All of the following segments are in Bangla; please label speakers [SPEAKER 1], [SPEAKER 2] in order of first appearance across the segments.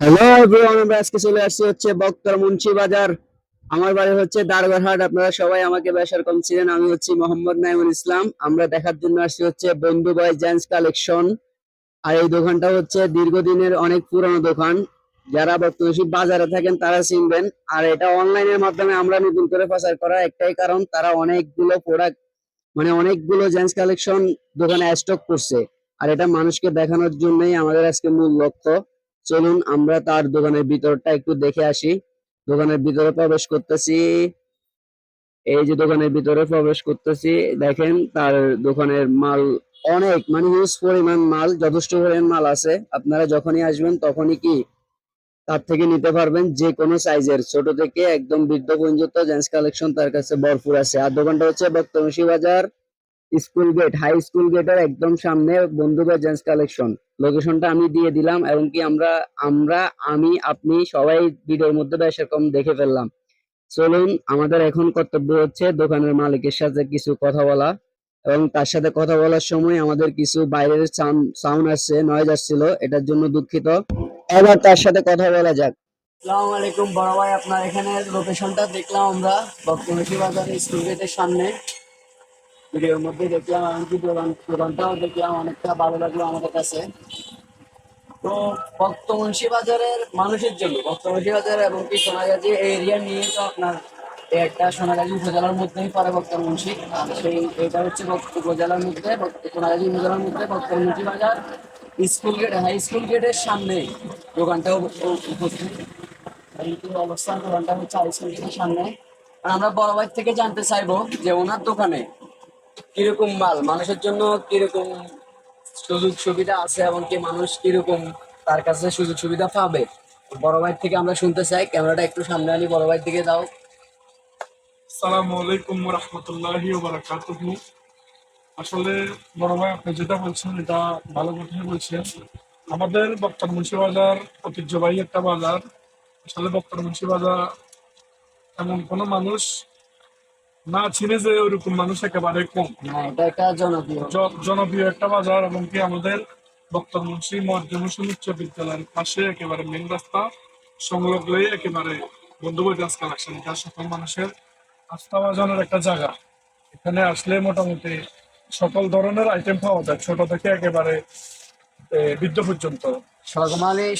[SPEAKER 1] হ্যালো এভরিওয়ান আমরা আজকে চলে আসছি হচ্ছে বক্তর মুন্সি বাজার। আমার বাড়ি হচ্ছে দারগারহাট আপনারা সবাই আমাকে বেশার কম ছিলেন আমি হচ্ছি মোহাম্মদ নাইমুল ইসলাম। আমরা দেখার জন্য আসছি হচ্ছে বন্ধু বয় জেন্টস কালেকশন আর এই দোকানটা হচ্ছে দীর্ঘদিনের অনেক পুরনো দোকান। যারা বর্তমানে বাজারে থাকেন, তারা চিনবেন। আর এটা অনলাইনের মাধ্যমে আমরা নতুন করে প্রচার করার একটাই কারণ, তারা অনেকগুলো প্রোডাক্ট মানে অনেকগুলো জেন্টস কালেকশন দোকানে স্টক করছে। আর এটা মানুষকে দেখানোর জন্যই আমাদের আজকে মূল লক্ষ্য। চলুন আমরা তার দোকানের ভিতরটা একটু দেখে আসি। দোকানের ভিতরে প্রবেশ করতেছি। এই যে দোকানের ভিতরে প্রবেশ করতেছি, দেখেন তার দোকানের মাল অনেক মানে হিউজ পরিমাণ মাল, যথেষ্ট পরিমাণ মাল আছে। আপনারা যখনই আসবেন তখনই কি তার থেকে নিতে পারবেন যে কোনো সাইজের। ছোট থেকে একদম বৃদ্ধ পর্যন্ত জেন্টস কালেকশন তার কাছে ভরপুর আছে। আর দোকানটা হচ্ছে বক্তমসি বাজার স্কুল গেট হাই স্কুল গেটের একদম সামনে বন্ধুবা জেন্টস কালেকশন লোকেশনটা আমি দিয়ে দিলাম এবং কি আমরা আমরা, আমি, আপনি সবাই ভিডিওর মধ্যে বেশ এরকম দেখে ফেললাম। চলুন, আমাদের এখন কর্তব্য হচ্ছে দোকানের মালিকের সাথে কিছু কথা বলা এবং তার সাথে কথা বলার সময় আমাদের কিছু বাইরের সাউন্ড আসছে নয়েজ আসছিল, এটার জন্য দুঃখিত। এবার তার সাথে কথা বলা যাক। আসসালামু আলাইকুম বড় ভাই, আপনার এখানে লোকেশনটা দেখলাম আমরা বক্তমসি বাজার স্কুল গেটের সামনে। ভিডিওর মধ্যে দেখলাম এমনকি দোকানটাও দেখলাম, অনেকটা ভালো লাগল আমাদের কাছে। তো ভক্তমুন্সি বাজারের মানুষের জন্য ভক্তমুন্সি বাজার এবং কি সোনাগাজী এরিয়া নিয়ে তো আপনার একটা সোনাগাজী উপজেলার মধ্যেই পড়ে ভক্তমুন্সি আর সেই এটা হচ্ছে উপজেলার মধ্যে সোনাগাজী উপজেলার মধ্যে ভক্তমুন্সি বাজার, স্কুল গেট, হাই স্কুল গেটের সামনে দোকানটা উপ- উপ- উপস্থিত অবস্থান, দোকানটা হচ্ছে হাই স্কুল গেটের সামনে। আমরা বড় ভাই থেকে জানতে চাইব যে ওনার দোকানে কীরকম মাল? মানুষের জন্য কীরকম সুযোগ সুবিধা আছে এবং কি মানুষ কীরকম তার কাছে সুযোগ সুবিধা পাবে? বড় ভাই থেকে আমরা শুনতে চাই। ক্যামেরাটা একটু সামনে আনি, বড় ভাই দিকে দাও
[SPEAKER 2] আসসালামু আলাইকুম রহমতুল্লাহি বারাকাতুহু আসলে বড় ভাই, আপনি যেটা বলছেন, এটা ভালো কথাই বলছেন। আমাদের বক্তর মুন্সি বাজার ঐতিহ্যবাহী একটা বাজার। আসলে বক্তর মুন্সি বাজার এমন কোনো মানুষ না চিনে যে ওরকম মানুষ একেবারে কম।
[SPEAKER 1] এটা একটা জনপ্রিয়।
[SPEAKER 2] জনপ্রিয় একটা বাজার এবং কি আমাদের বক্তর মুন্সি মধ্যমুসুল উচ্চ বিদ্যালয়ের পাশে একেবারে মেন রাস্তা সংলগ্নই একেবারে বন্ধুবই ডান্স কালেকশন যা সকল মানুষের আস্থা বাজানোর একটা জায়গা। এখানে আসলে মোটামুটি সকল ধরনের আইটেম পাওয়া যায় ছোট থেকে একেবারে বৃদ্ধ পর্যন্ত।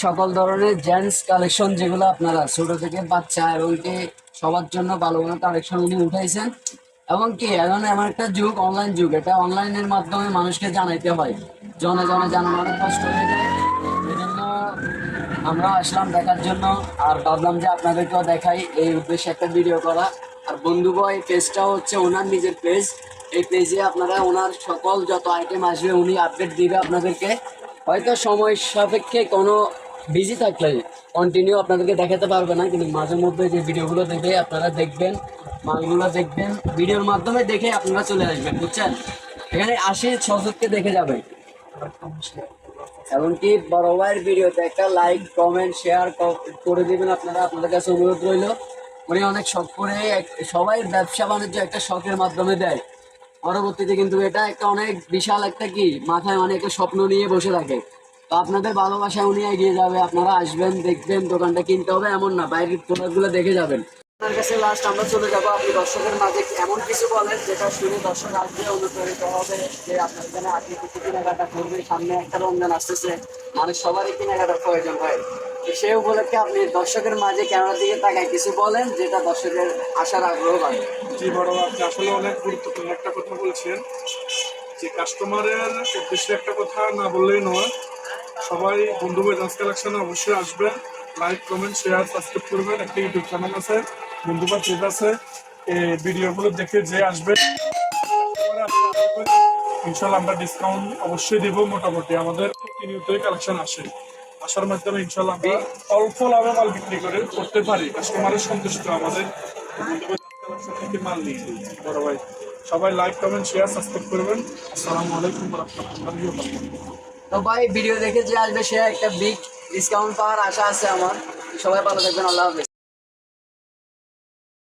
[SPEAKER 1] সকল ধরনের জেন্টস কালেকশন যেগুলো আপনারা ছোট থেকে বাচ্চা এবং কি সবার জন্য ভালো ভালো কালেকশন উনি উঠাইছেন। এবং কি এখন এমন একটা যুগ অনলাইন যুগ, এটা অনলাইনের মাধ্যমে মানুষকে জানাইতে হয়। জনে জনে জানানো অনেক কষ্ট হয়ে যায়। এই জন্য আমরা আসলাম দেখার জন্য, আর ভাবলাম যে আপনাদেরকেও দেখাই এই উদ্দেশ্যে একটা ভিডিও করা। আর বন্ধু বয় পেজটা হচ্ছে ওনার নিজের পেজ এই পেজে আপনারা ওনার সকল যত আইটেম আসবে, উনি আপডেট দিবে আপনাদেরকে। হয়তো সময় সাপেক্ষে কোনো বিজি থাকলে কন্টিনিউ আপনাদেরকে দেখাতে পারবে না, কিন্তু মাঝে মধ্যে যে ভিডিওগুলো দেখে আপনারা দেখবেন, মালগুলো দেখবেন, ভিডিওর মাধ্যমে দেখে আপনারা চলে আসবেন, বুঝছেন? এখানে আসি সশক্তি দেখে যাবেন এমনকি বড় ভাইয়ের ভিডিওতে একটা লাইক কমেন্ট শেয়ার করে দিবেন আপনারা, আপনাদের কাছে অনুরোধ রইল। উনি অনেক শখ করে সবাই ব্যবসা বাণিজ্য একটা শখের মাধ্যমে দেয়। পরবর্তীতে কিন্তু এটা একটা অনেক বিশাল একটা কি, মাথায় অনেক স্বপ্ন নিয়ে বসে থাকে। তো আপনাদের ভালোবাসায় উনি এগিয়ে যাবে। আপনারা আসবেন, দেখবেন, দোকানটা কিনতে হবে, এমন না, বাইরের প্রোডাক্টগুলো দেখে যাবেন। আপনার কাছে লাস্ট আমরা চলে যাব। আপনি দর্শকের মাঝে এমন কিছু বলেন যেটা শুনে দর্শক আসবে অনুপ্রাণিত হবে, যে আপনার এখানে আপনি কিছু কেনাকাটা করবে, সামনে একটা রমজান আসতেছে মানুষ সবারই কেনাকাটার প্রয়োজন হয়। সে উপলক্ষে আপনি দর্শকের মাঝে ক্যামেরার দিকে তাকায় কিছু বলেন, যেটা দর্শকের আসার আগ্রহ বাড়ে
[SPEAKER 2] জি, বড় আপনি আসলে অনেক গুরুত্বপূর্ণ একটা কথা বলছেন। যে কাস্টমারের উদ্দেশ্যে একটা কথা না বললেই নয় সবাই বন্ধু বই ডান্স কালেকশনে অবশ্যই আসবেন লাইক কমেন্ট শেয়ার সাবস্ক্রাইব করবেন। একটা ইউটিউব চ্যানেল আছে, বন্ধু বা পেজ আছে। এই ভিডিওগুলো দেখে যে আসবে ইনশাল্লাহ আমরা ডিসকাউন্ট অবশ্যই দিব মোটামুটি। আমাদের প্রতিনিয়তই কালেকশন আসে। আসার মাধ্যমে ইনশাল্লাহ আমরা অল্প লাভে মাল বিক্রি করে করতে পারি। কাস্টমারের সন্তুষ্ট আমাদের। মাল নিয়ে বড় ভাই, সবাই লাইক কমেন্ট শেয়ার সাবস্ক্রাইব করবেন। আসসালামু আলাইকুম রহমতুল্লাহি
[SPEAKER 1] ভাই ভিডিও দেখে যে আসবে, সে একটা বিগ ডিসকাউন্ট পাওয়ার আশা আছে আমার। সবাই ভালো থাকবেন, আল্লাহ হাফেজ।